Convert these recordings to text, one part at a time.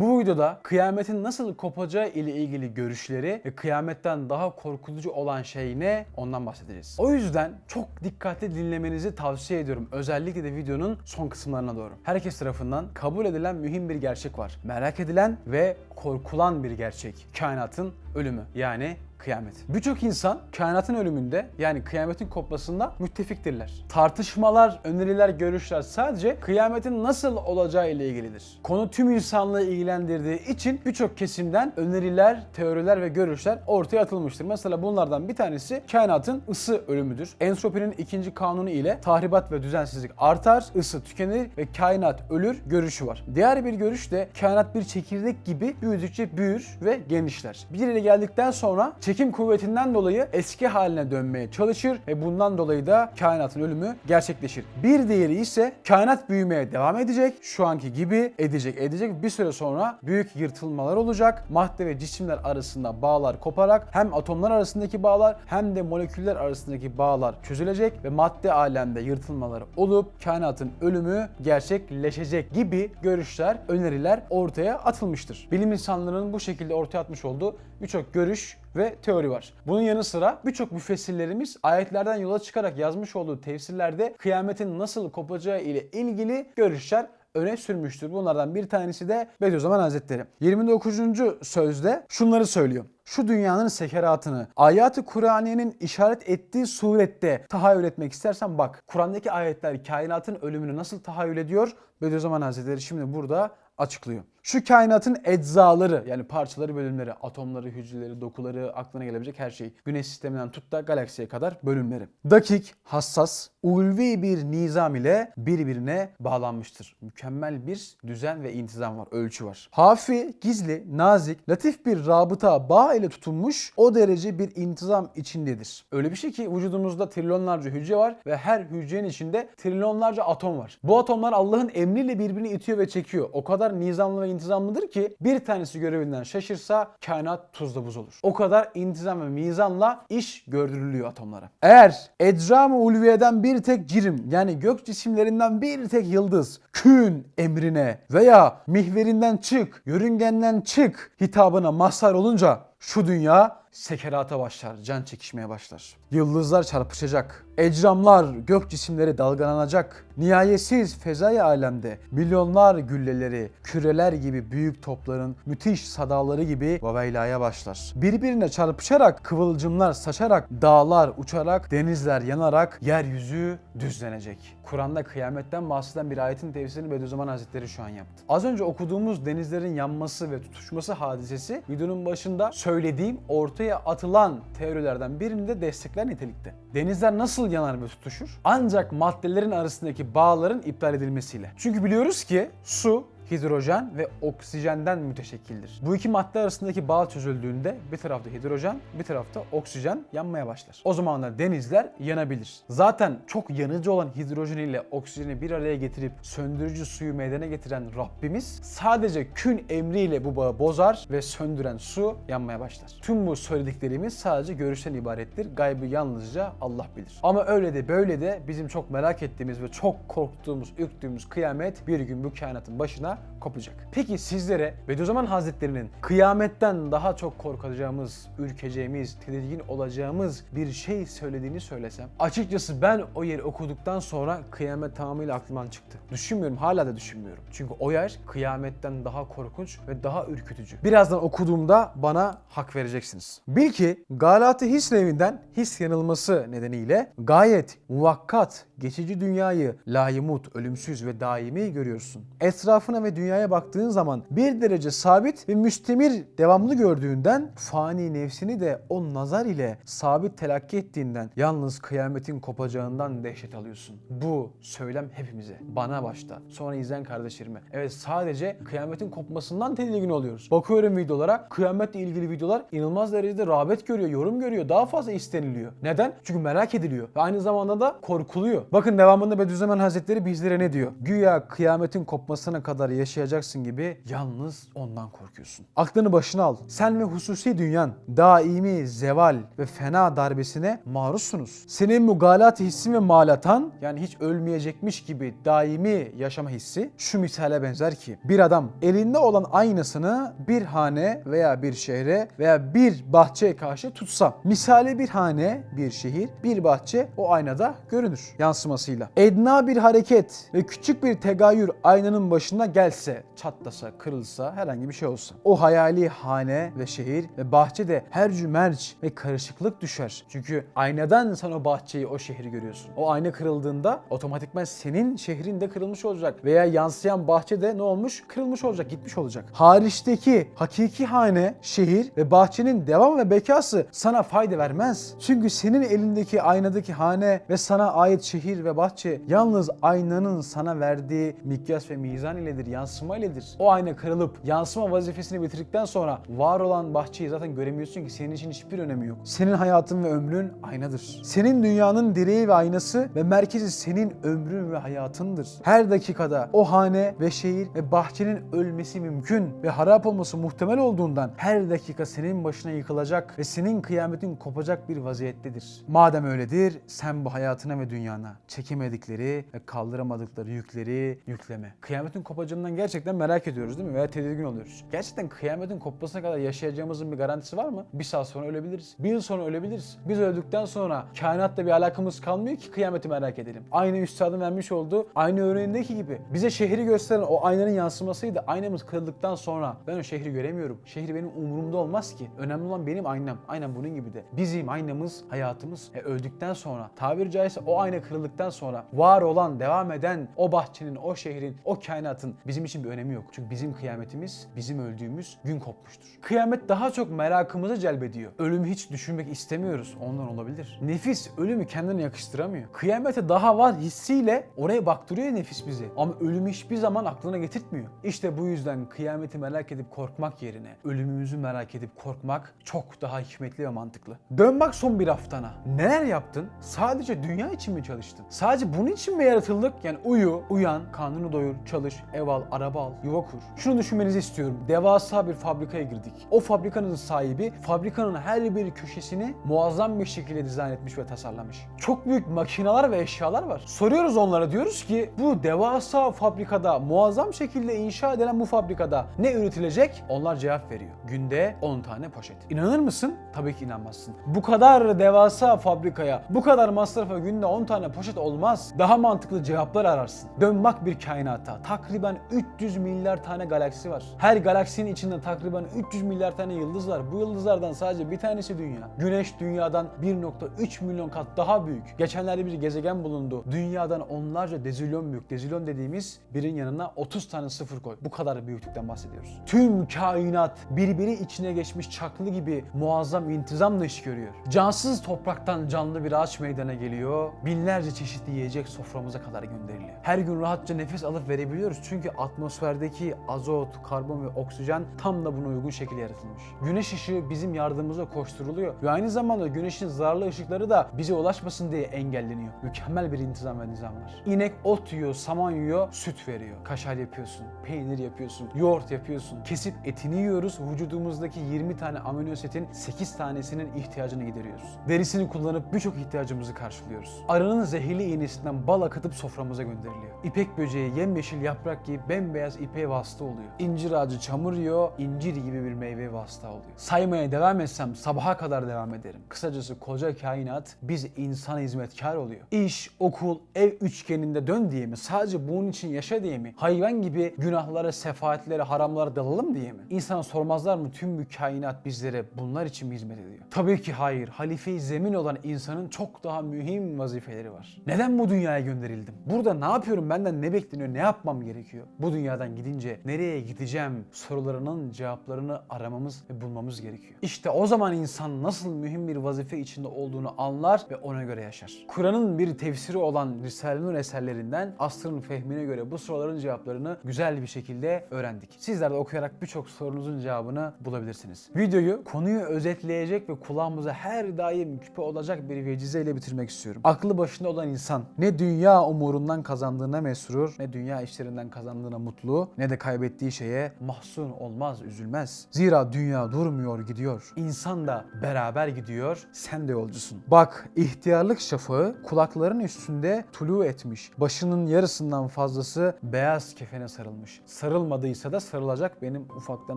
Bu videoda kıyametin nasıl kopacağı ile ilgili görüşleri ve kıyametten daha korkutucu olan şey ne ondan bahsedeceğiz. O yüzden çok dikkatli dinlemenizi tavsiye ediyorum. Özellikle de videonun son kısımlarına doğru. Herkes tarafından kabul edilen mühim bir gerçek var. Merak edilen ve korkulan bir gerçek. Kainatın ölümü yani kıyamet. Birçok insan kainatın ölümünde yani kıyametin kopmasında müttefiktirler. Tartışmalar, öneriler, görüşler sadece kıyametin nasıl olacağı ile ilgilidir. Konu tüm insanlığı ilgilendirdiği için birçok kesimden öneriler, teoriler ve görüşler ortaya atılmıştır. Mesela bunlardan bir tanesi kainatın ısı ölümüdür. Entropinin ikinci kanunu ile tahribat ve düzensizlik artar, ısı tükenir ve kainat ölür görüşü var. Diğer bir görüş de kainat bir çekirdek gibi büyüdükçe büyür ve genişler. Bir yere geldikten sonra çekim kuvvetinden dolayı eski haline dönmeye çalışır ve bundan dolayı da kainatın ölümü gerçekleşir. Bir diğeri ise kainat büyümeye devam edecek. Şu anki gibi edecek edecek. Bir süre sonra büyük yırtılmalar olacak. Madde ve cisimler arasında bağlar koparak hem atomlar arasındaki bağlar hem de moleküller arasındaki bağlar çözülecek ve madde alemde yırtılmalar olup kainatın ölümü gerçekleşecek gibi görüşler, öneriler ortaya atılmıştır. Bilim insanlarının bu şekilde ortaya atmış olduğu birçok görüş ve teori var. Bunun yanı sıra birçok müfessirlerimiz ayetlerden yola çıkarak yazmış olduğu tefsirlerde kıyametin nasıl kopacağı ile ilgili görüşler öne sürmüştür. Bunlardan bir tanesi de Bediüzzaman Hazretleri. 29. sözde şunları söylüyor. Şu dünyanın sekeratını ayatı Kur'aniyenin işaret ettiği surette tahayyül etmek istersen bak. Kur'an'daki ayetler kainatın ölümünü nasıl tahayyül ediyor? Bediüzzaman Hazretleri şimdi burada açıklıyor. Şu kainatın eczaları yani parçaları, bölümleri, atomları, hücreleri, dokuları, aklına gelebilecek her şey. Güneş sisteminden tut da galaksiye kadar bölümleri. Dakik, hassas, ulvi bir nizam ile birbirine bağlanmıştır. Mükemmel bir düzen ve intizam var, ölçü var. Hafi, gizli, nazik, latif bir rabıta bağ ile tutunmuş o derece bir intizam içindedir. Öyle bir şey ki vücudumuzda trilyonlarca hücre var ve her hücrenin içinde trilyonlarca atom var. Bu atomlar Allah'ın emriyle birbirini itiyor ve çekiyor. O kadar nizamlı ve intizamlıdır ki bir tanesi görevinden şaşırsa kainat tuzla buz olur. O kadar intizam ve mizanla iş gördürülüyor atomlara. Eğer ecram-ı ulviyeden bir tek cirim yani gök cisimlerinden bir tek yıldız kün emrine veya mihverinden çık, yörüngenden çık hitabına mazhar olunca şu dünya sekerata başlar, can çekişmeye başlar. Yıldızlar çarpışacak, ecramlar, gök cisimleri dalgalanacak. Nihayetsiz fezai alemde milyonlar gülleleri, küreler gibi büyük topların müthiş sadaları gibi vaveylaya başlar. Birbirine çarpışarak, kıvılcımlar saçarak, dağlar uçarak, denizler yanarak yeryüzü düzlenecek. Kur'an'da kıyametten bahseden bir ayetin tefsirini Bediüzzaman Hazretleri şu an yaptı. Az önce okuduğumuz denizlerin yanması ve tutuşması hadisesi videonun başında söylediğim ortaya atılan teorilerden birini de destekler nitelikte. Denizler nasıl yanar ve tutuşur? Ancak maddelerin arasındaki bağların iptal edilmesiyle. Çünkü biliyoruz ki su hidrojen ve oksijenden müteşekkildir. Bu iki madde arasındaki bağ çözüldüğünde bir tarafta hidrojen, bir tarafta oksijen yanmaya başlar. O zaman da denizler yanabilir. Zaten çok yanıcı olan hidrojen ile oksijeni bir araya getirip söndürücü suyu meydana getiren Rabbimiz sadece kün emriyle bu bağı bozar ve söndüren su yanmaya başlar. Tüm bu söylediklerimiz sadece görüşten ibarettir. Gaybı yalnızca Allah bilir. Ama öyle de böyle de bizim çok merak ettiğimiz ve çok korktuğumuz, ürktüğümüz kıyamet bir gün bu kainatın başına kopacak. Peki sizlere Bediüzzaman Hazretleri'nin kıyametten daha çok korkacağımız, ürkeceğimiz, tedirgin olacağımız bir şey söylediğini söylesem. Açıkçası ben o yeri okuduktan sonra kıyamet tamamıyla aklımdan çıktı. Düşünmüyorum, hala da düşünmüyorum. Çünkü o yer kıyametten daha korkunç ve daha ürkütücü. Birazdan okuduğumda bana hak vereceksiniz. Bil ki Galat-ı His evinden his yanılması nedeniyle gayet muvakkat, geçici dünyayı layimut, ölümsüz ve daimi görüyorsun. Etrafına ve dünyaya baktığın zaman bir derece sabit ve müstemir devamlı gördüğünden fani nefsini de o nazar ile sabit telakki ettiğinden yalnız kıyametin kopacağından dehşet alıyorsun. Bu söylem hepimize. Bana başta. Sonra izleyen kardeşlerime. Evet sadece kıyametin kopmasından tedirgin oluyoruz. Bakıyorum videolara. Kıyametle ilgili videolar inanılmaz derecede rağbet görüyor, yorum görüyor. Daha fazla isteniliyor. Neden? Çünkü merak ediliyor. Ve aynı zamanda da korkuluyor. Bakın devamında Bediüzzaman Hazretleri bizlere ne diyor? Güya kıyametin kopmasına kadar yaşayacaksın gibi yalnız ondan korkuyorsun. Aklını başına al. Sen ve hususi dünyan daimi zeval ve fena darbesine maruzsunuz. Senin mugalat hissin ve malatan yani hiç ölmeyecekmiş gibi daimi yaşama hissi şu misale benzer ki bir adam elinde olan aynasını bir hane veya bir şehre veya bir bahçeye karşı tutsa misali bir hane, bir şehir, bir bahçe o aynada görünür yansımasıyla. Edna bir hareket ve küçük bir tegayür aynanın başına gelse, çatlasa, kırılsa, herhangi bir şey olsa. O hayali hane ve şehir ve bahçe de hercü merc ve karışıklık düşer. Çünkü aynadan sen o bahçeyi, o şehri görüyorsun. O ayna kırıldığında otomatikman senin şehrin de kırılmış olacak. Veya yansıyan bahçe de ne olmuş? Kırılmış olacak, gitmiş olacak. Hariçteki hakiki hane, şehir ve bahçenin devam ve bekası sana fayda vermez. Çünkü senin elindeki aynadaki hane ve sana ait şehir ve bahçe yalnız aynanın sana verdiği mikyas ve mizan iledir, yansıma iledir. O ayna kırılıp yansıma vazifesini bitirdikten sonra var olan bahçeyi zaten göremiyorsun ki senin için hiçbir önemi yok. Senin hayatın ve ömrün aynadır. Senin dünyanın direği ve aynası ve merkezi senin ömrün ve hayatındır. Her dakikada o hane ve şehir ve bahçenin ölmesi mümkün ve harap olması muhtemel olduğundan her dakika senin başına yıkılacak ve senin kıyametin kopacak bir vaziyettedir. Madem öyledir sen bu hayatına ve dünyana çekemedikleri ve kaldıramadıkları yükleri yükleme. Kıyametin kopacağından gerçekten merak ediyoruz değil mi? Veya tedirgin oluyoruz. Gerçekten kıyametin kopmasına kadar yaşayacağımızın bir garantisi var mı? Bir saat sonra ölebiliriz. Bir yıl sonra ölebiliriz. Biz öldükten sonra kainatla bir alakamız kalmıyor ki kıyameti merak edelim. Aynı üstadın vermiş olduğu aynı örneğindeki gibi. Bize şehri gösteren o aynanın yansımasıydı. Aynamız kırıldıktan sonra ben o şehri göremiyorum. Şehir benim umurumda olmaz ki. Önemli olan benim aynam. Aynen bunun gibi de. Bizim aynamız, hayatımız e, öldükten sonra, tabiri caizse o ayna kırıldıktan sonra var olan, devam eden o bahçenin, o şehrin, o kainatın bizim için bir önemi yok. Çünkü bizim kıyametimiz, bizim öldüğümüz gün kopmuştur. Kıyamet daha çok merakımızı celbediyor. Ölümü hiç düşünmek istemiyoruz. Ondan olabilir. Nefis ölümü kendine yakıştıramıyor. Kıyamete daha var hissiyle oraya baktırıyor nefis bizi. Ama ölümü hiçbir zaman aklına getirtmiyor. İşte bu yüzden kıyameti merak edip korkmak yerine ölümümüzü merak edip korkmak çok daha hikmetli ve mantıklı. Dön bak son bir haftana. Neler yaptın? Sadece dünya için mi çalıştın? Sadece bunun için mi yaratıldık? Yani uyu, uyan, karnını doyur, çalış, ev al, araba al, yuva kur. Şunu düşünmenizi istiyorum. Devasa bir fabrikaya girdik. O fabrikanın sahibi fabrikanın her bir köşesini muazzam bir şekilde dizayn etmiş ve tasarlamış. Çok büyük makineler ve eşyalar var. Soruyoruz onlara diyoruz ki bu devasa fabrikada muazzam şekilde inşa edilen bu fabrikada ne üretilecek? Onlar cevap veriyor. Günde 10 tane poşet. İnanır mısın? Tabii ki inanmazsın. Bu kadar devasa fabrikaya, bu kadar masrafa günde 10 tane poşet olmaz. Daha mantıklı cevaplar ararsın. Dön bak bir kainata. Takriben 300 milyar tane galaksi var. Her galaksinin içinde takriben 300 milyar tane yıldız var. Bu yıldızlardan sadece bir tanesi dünya. Güneş dünyadan 1.3 milyon kat daha büyük. Geçenlerde bir gezegen bulundu. Dünyadan onlarca dezilyon büyük. Dezilyon dediğimiz birin yanına 30 tane sıfır koy. Bu kadar büyüklükten bahsediyoruz. Tüm kainat birbiri içine geçmiş çaklı gibi muazzam intizamla iş görüyor. Cansız topraktan canlı bir ağaç meydana geliyor. Binlerce çeşitli yiyecek soframıza kadar gönderiliyor. Her gün rahatça nefes alıp verebiliyoruz. Çünkü atmosferdeki azot, karbon ve oksijen tam da buna uygun şekilde yaratılmış. Güneş ışığı bizim yardımımıza koşturuluyor. Ve aynı zamanda güneşin zararlı ışıkları da bize ulaşmasın diye engelleniyor. Mükemmel bir intizam ve nizam var. İnek ot yiyor, saman yiyor, süt veriyor. Kaşar yapıyorsun, peynir yapıyorsun, yoğurt yapıyorsun. Kesip etini yiyoruz. Vücudumuzdaki 20 tane amino asitin 8 tanesinin ihtiyacını gideriyoruz. Derisini kullanıp birçok ihtiyacımızı karşılıyoruz. Arının zehirli iğnesinden bal akıtıp soframıza gönderiliyor. İpek böceği yemyeşil yaprak giyip bembeyaz ipeğe vasıta oluyor. İncir ağacı çamur yiyor, incir gibi bir meyve vasıta oluyor. Saymaya devam etsem sabaha kadar devam ederim. Kısacası koca kainat biz insana hizmetkar oluyor. İş, okul, ev üçgeninde dön diye mi? Sadece bunun için yaşa diye mi? Hayvan gibi günahlara, sefaatlere, haramlara dalalım diye mi? İnsana sormazlar mı tüm bu kainat bizlere bunlar için mi hizmet ediyor? Tabii ki hayır. Halife-i zemin olan insanın çok daha mühim vazifeleri var. Neden bu dünyaya gönderildim? Burada ne yapıyorum? Benden ne bekleniyor? Ne yapmam gerekiyor? Bu dünyadan gidince nereye gideceğim sorularının cevaplarını aramamız ve bulmamız gerekiyor. İşte o zaman insan nasıl mühim bir vazife içinde olduğunu anlar ve ona göre yaşar. Kur'an'ın bir tefsiri olan Risale-i Nur eserlerinden asrın fehmine göre bu soruların cevaplarını güzel bir şekilde öğrendik. Sizler de okuyarak birçok sorunuzun cevabını bulabilirsiniz. Videoyu konuyu özetleyecek ve kulağımıza her daim küpe olacak bir vecizeyle bitirmek istiyorum. Aklı başında olan insan ne dünya umurundan kazandığına mesrur ne dünya işlerinden kazandığına kazandığına mutlu ne de kaybettiği şeye mahzun olmaz, üzülmez. Zira dünya durmuyor gidiyor. İnsan da beraber gidiyor, sen de yolcusun. Bak ihtiyarlık şafağı kulakların üstünde tulu etmiş. Başının yarısından fazlası beyaz kefene sarılmış. Sarılmadıysa da sarılacak benim ufaktan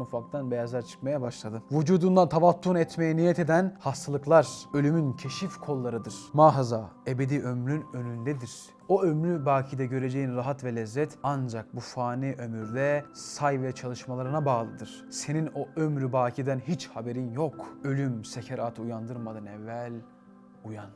ufaktan beyazlar çıkmaya başladı. Vücudundan tavattun etmeye niyet eden hastalıklar ölümün keşif kollarıdır. Mahaza ebedi ömrün önündedir. O ömrü bakide göreceğin rahat ve lezzet ancak bu fani ömürde say ve çalışmalarına bağlıdır. Senin o ömrü bakiden hiç haberin yok. Ölüm sekeratı uyandırmadan evvel uyan.